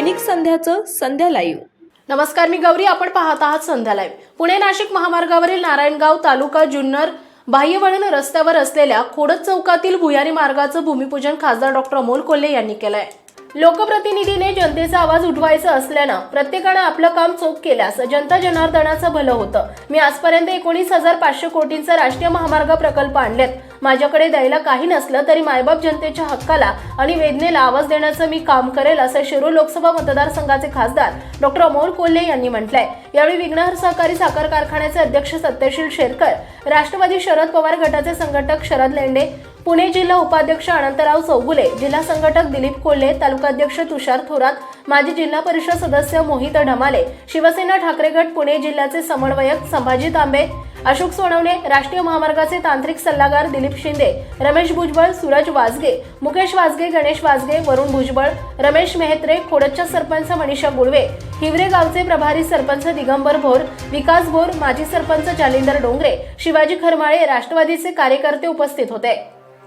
दैनिक संध्याचं संध्या live. नमस्कार मी गौरी. आपण पाहत आहात संध्या लाईव्ह. पुणे नाशिक महामार्गावरील नारायणगाव तालुका जुन्नर बाह्यवळण रस्त्यावर असलेल्या खोडद चौकातील भुयारी मार्गाचं भूमिपूजन खासदार डॉक्टर अमोल कोल्हे यांनी केलंय. लोकप्रतिनिधीने जनतेचा आवाज उठवायचा असल्यानं प्रत्येकानं आपलं काम चोख केल्यास जनता जनार्दनाचं भलं होतं. मी आजपर्यंत एकोणीस हजार पाचशे कोटींचा राष्ट्रीय महामार्ग प्रकल्प आणलेत. माझ्याकडे द्यायला काही नसलं तरी मायबाप जनतेच्या हक्काला आणि वेदनेला आवाज देण्याचं मी काम करेल असं शिरूर लोकसभा मतदारसंघाचे खासदार डॉक्टर अमोल कोल्हे यांनी म्हटलंय. यावेळी विघ्नहर सहकारी साखर कारखान्याचे अध्यक्ष सत्यशील शेरकर राष्ट्रवादी शरद पवार गटाचे संघटक शरद लेंडे पुणे जिल्हा उपाध्यक्ष अनंतराव चौगुले जिल्हा संघटक दिलीप कोल्हे तालुकाध्यक्ष तुषार थोरात माजी जिल्हा परिषद सदस्य मोहित ढमाले शिवसेना ठाकरे गट पुणे जिल्ह्याचे समन्वयक संभाजी तांबे अशोक सोनवणे राष्ट्रीय महामार्गाचे तांत्रिक सल्लागार दिलीप शिंदे रमेश भुजबळ सूरज वाजगे मुकेश वाजगे गणेश वाजगे वरुण भुजबळ रमेश मेहत्रे खोडच्या सरपंच मनीषा गुळवे हिवरे गावचे प्रभारी सरपंच दिगंबर भोर विकास भोर माजी सरपंच जालिंदर डोंगरे शिवाजी खरमाळे राष्ट्रवादीचे कार्यकर्ते उपस्थित होते.